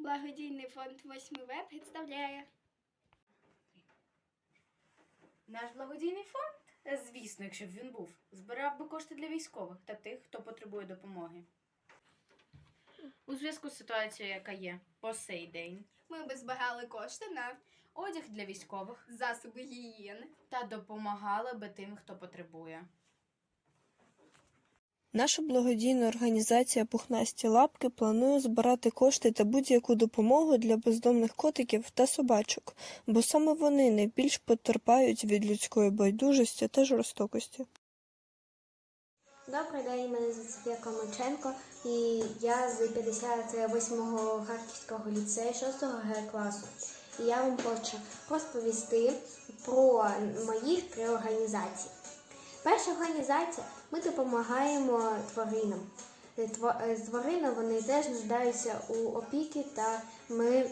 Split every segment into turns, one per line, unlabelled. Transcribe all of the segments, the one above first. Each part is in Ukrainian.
Благодійний фонд 8 веб представляє.
Наш благодійний фонд, е, звісно, якщо б він був, збирав би кошти для військових та тих, хто потребує допомоги. У зв'язку з ситуацією, яка є по сей день,
Ми би збирали кошти на
одяг для військових
засоби гігієни.
та допомагали би тим, хто потребує.
Наша благодійна організація Пухнасті лапки планує збирати кошти та будь-яку допомогу для бездомних котиків та собачок, бо саме вони найбільш потерпають від людської байдужості та жорстокості.
Добрий день, мене звуть Софія Комаченко, і я з 58-го Харківського ліцею 6-го Г класу. І я вам хочу розповісти про моїх три організації. Перша організація ми допомагаємо тваринам. Е, е, Тварини вони теж нуждаються у опіки, та ми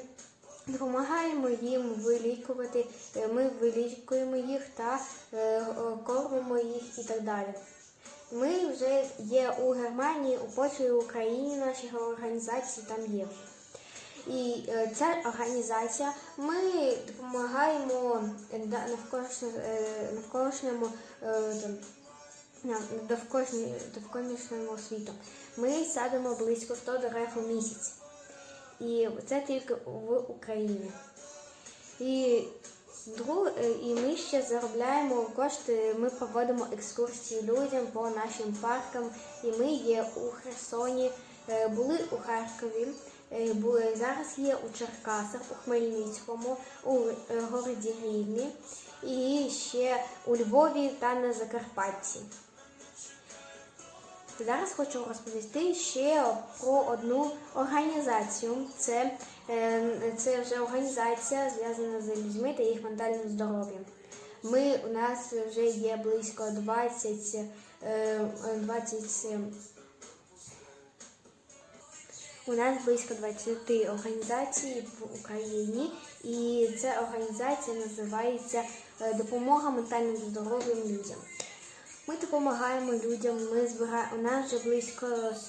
допомагаємо їм вилікувати. Е, Ми вилікуємо їх та кормимо їх і так далі. Ми вже є у Германії, у Польщі, і Україні наші організації там є. І е, ця організація ми допомагаємо е, навколишньому е, там, довколишньому світу. Ми садимо близько 100 дерев у місяць. І це тільки в Україні. І Друг, і ми ще заробляємо кошти. Ми проводимо екскурсії людям по нашим паркам. І ми є у Херсоні, були у Харкові, були зараз є у Черкасах, у Хмельницькому, у е, городі Рівні і ще у Львові та на Закарпатті. Зараз хочу розповісти ще про одну організацію. Це, е, це вже організація зв'язана з людьми та їх ментальним здоров'ям. Ми у нас вже є близько 20, е, 20 е, у нас близько 20 організацій в Україні, і ця організація називається е, Допомога ментальним здоров'ям людям. Ми допомагаємо людям. Ми збираємо у нас вже близько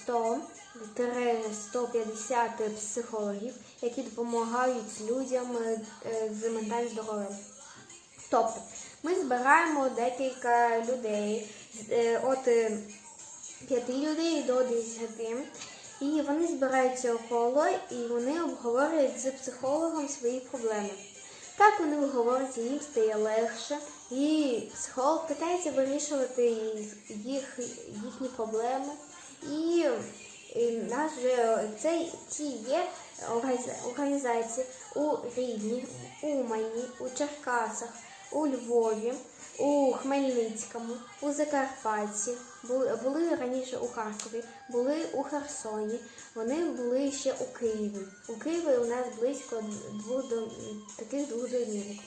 100-150 психологів, які допомагають людям е, е, з ментальним здоров'ям. Тобто ми збираємо декілька людей от е, 5 людей до 10. І вони збираються около і вони обговорюють з психологом свої проблеми. Так вони говорять, їм стає легше, і психолог питається вирішувати їх, їхні проблеми. І, і наш же цей ці є організації у Рівні, у Умані, у Черкасах, у Львові, у Хмельницькому, у Закарпатті, були, були раніше у Харкові, були у Херсоні, вони були ще у Києві. У Києві у нас близько двох до таких двох домівок.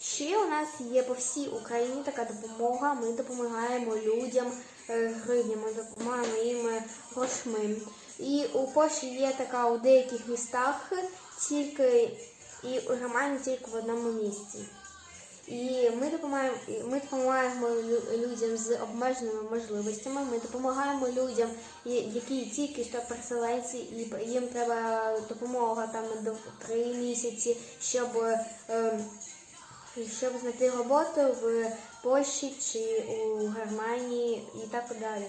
Ще у нас є по всій Україні така допомога. Ми допомагаємо людям е, гривнями, допомагаємо їм е, грошми. І у Польщі є така у деяких містах тільки і у Германії тільки в одному місці. І ми допомагаємо, ми допомагаємо лю- людям з обмеженими можливостями. Ми допомагаємо людям, які тільки що переселенці, і їм треба допомога там до три місяці, щоб, е, щоб знайти роботу в Польщі чи у Германії і так далі.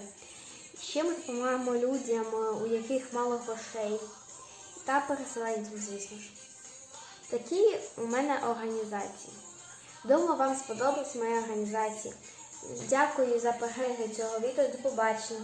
Ще ми допомагаємо людям, е, у яких мало грошей, та переселенцям, звісно ж. Такі у мене організації. Думаю, вам сподобалась моя організація. Дякую за перегляд цього відео. До побачення.